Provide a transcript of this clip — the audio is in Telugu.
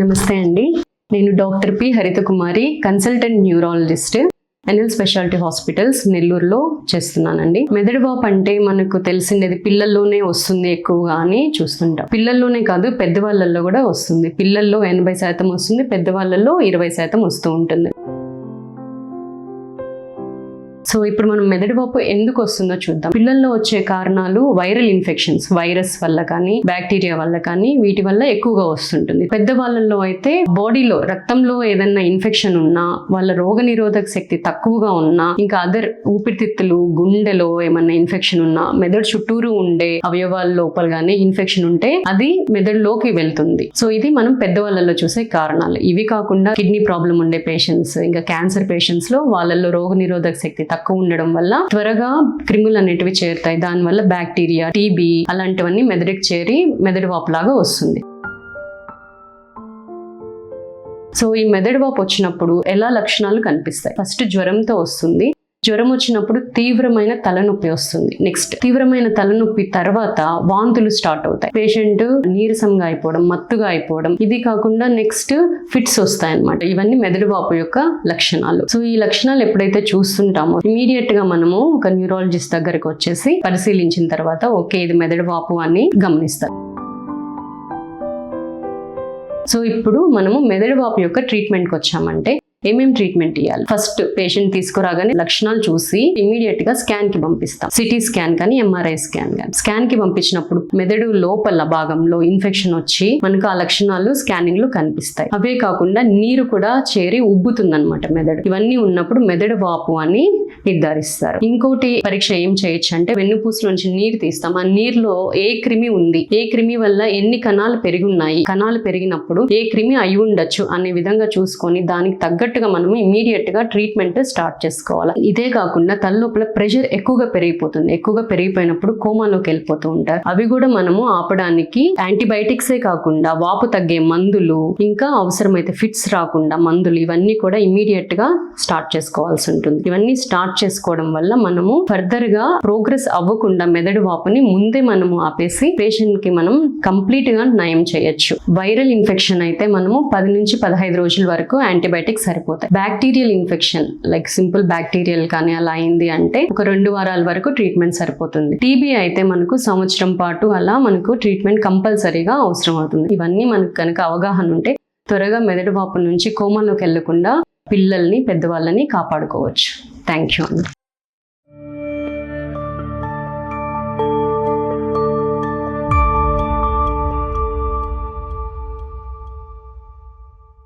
నమస్తే అండి. నేను doctor P Haritha Kumari consultant neurologist NL speciality hospitals నెల్లూరులో చేస్తున్నానండి. మెదడు వాపు అంటే మనకు తెలిసిండేది పిల్లల్లోనే వస్తుంది ఎక్కువగా అని చూస్తుంటాం. పిల్లల్లోనే కాదు పెద్దవాళ్ళల్లో కూడా వస్తుంది. పిల్లల్లో ఎనభై శాతం వస్తుంది పెద్దవాళ్ళల్లో ఇరవై శాతం వస్తూ ఉంటుంది. సో ఇప్పుడు మనం మెదడు వాపు ఎందుకు వస్తుందో చూద్దాం. పిల్లల్లో వచ్చే కారణాలు వైరల్ ఇన్ఫెక్షన్స్ వైరస్ వల్ల కానీ బ్యాక్టీరియా వల్ల కానీ వీటి వల్ల ఎక్కువగా వస్తుంటుంది. పెద్దవాళ్ళల్లో అయితే బాడీలో రక్తంలో ఏదైనా ఇన్ఫెక్షన్ ఉన్నా వాళ్ళ రోగ నిరోధక శక్తి తక్కువగా ఉన్నా ఇంకా అదర్ ఊపిరితిత్తులు గుండెలో ఏమన్నా ఇన్ఫెక్షన్ ఉన్నా మెదడు చుట్టూరు ఉండే అవయవాల లోపల కానీ ఇన్ఫెక్షన్ ఉంటే అది మెదడులోకి వెళ్తుంది. సో ఇది మనం పెద్దవాళ్ళలో చూసే కారణాలు. ఇవి కాకుండా కిడ్నీ ప్రాబ్లం ఉండే పేషెంట్స్ ఇంకా క్యాన్సర్ పేషెంట్స్లో వాళ్ళల్లో రోగ నిరోధక శక్తి తక్కువ తక్కువ ఉండడం వల్ల త్వరగా క్రిములు అనేటివి చేరుతాయి. దానివల్ల బ్యాక్టీరియా టీబీ అలాంటివన్నీ మెదడుకి చేరి మెదడు వాపులాగా వస్తుంది. సో ఈ మెదడు వాపు వచ్చినప్పుడు ఎలా లక్షణాలు కనిపిస్తాయి? ఫస్ట్ జ్వరంతో వస్తుంది. జ్వరం వచ్చినప్పుడు తీవ్రమైన తలనొప్పి వస్తుంది. నెక్స్ట్ తీవ్రమైన తలనొప్పి తర్వాత వాంతులు స్టార్ట్ అవుతాయి. పేషెంట్ నీరసంగా అయిపోవడం మత్తుగా అయిపోవడం ఇది కాకుండా నెక్స్ట్ ఫిట్స్ వస్తాయి అనమాట ఇవన్నీ మెదడు వాపు యొక్క లక్షణాలు. సో ఈ లక్షణాలు ఎప్పుడైతే చూస్తుంటామో ఇమీడియట్గా మనము ఒక న్యూరాలజిస్ట్ దగ్గరకు వచ్చేసి పరిశీలించిన తర్వాత ఓకే ఇది మెదడు వాపు అని గమనిస్తారు. సో ఇప్పుడు మనము మెదడు వాపు యొక్క ట్రీట్మెంట్కి వచ్చామంటే ఏమేం ట్రీట్మెంట్ ఇవ్వాలి ఫస్ట్ పేషెంట్ తీసుకురాగానే లక్షణాలు చూసి ఇమీడియట్గా స్కాన్కి పంపిస్తాం. సిటీ స్కాన్ కానీ ఎంఆర్ఐ స్కాన్ కానీ. స్కాన్కి పంపించినప్పుడు మెదడు లోపల భాగంలో ఇన్ఫెక్షన్ వచ్చి మనకు ఆ లక్షణాలు స్కానింగ్లో కనిపిస్తాయి. అవే కాకుండా నీరు కూడా చేరి ఉబ్బుతుందన్నమాట మెదడు. ఇవన్నీ ఉన్నప్పుడు మెదడు వాపు అని నిర్ధారిస్తారు. ఇంకోటి పరీక్ష ఏం చేయొచ్చు అంటే వెన్నుపూస నుంచి నీరు తీస్తాం. ఆ నీరులో ఏ క్రిమి ఉంది? ఏ క్రిమి వల్ల ఎన్ని కణాలు పెరిగి ఉన్నాయి? కణాలు పెరిగినప్పుడు ఏ క్రిమి అయి ఉండొచ్చు? అనే విధంగా చూసుకొని దానికి తగ్గట్టు తగ్గట్టుగా మనము ఇమీడియట్గా ట్రీట్మెంట్ స్టార్ట్ చేసుకోవాలి. ఇదే కాకుండా తలలోపల ప్రెషర్ ఎక్కువగా పెరిగిపోతుంది. ఎక్కువగా పెరిగిపోయినప్పుడు కోమాలోకి వెళ్ళిపోతూ ఉంటారు. అవి కూడా మనము ఆపడానికి యాంటీబయాటిక్సే కాకుండా వాపు తగ్గే మందులు ఇంకా అవసరమైతే ఫిట్స్ రాకుండా మందులు ఇవన్నీ కూడా ఇమీడియట్గా స్టార్ట్ చేసుకోవాల్సి ఉంటుంది. ఇవన్నీ స్టార్ట్ చేసుకోవడం వల్ల మనము ఫర్దర్గా ప్రోగ్రెస్ అవ్వకుండా మెదడు వాపుని ముందే మనము ఆపేసి పేషెంట్కి మనం కంప్లీట్గా నయం చేయొచ్చు. వైరల్ ఇన్ఫెక్షన్ అయితే మనము పది నుంచి పదహైదు రోజుల వరకు యాంటీబయాటిక్స్ సరిపోతాయి. Bacterial infection like simple bacterial కానీ అలా అయింది అంటే ఒక రెండు వారాల వరకు ట్రీట్మెంట్ సరిపోతుంది. టీబీ అయితే మనకు సంవత్సరం పాటు అలా మనకు ట్రీట్మెంట్ కంపల్సరీగా అవసరం అవుతుంది. ఇవన్నీ మనకు కనుక అవగాహన ఉంటే త్వరగా మెదడు వాపు నుంచి కోమాలోకి వెళ్ళకుండా పిల్లల్ని పెద్దవాళ్ళని కాపాడుకోవచ్చు. థ్యాంక్ యూ అండి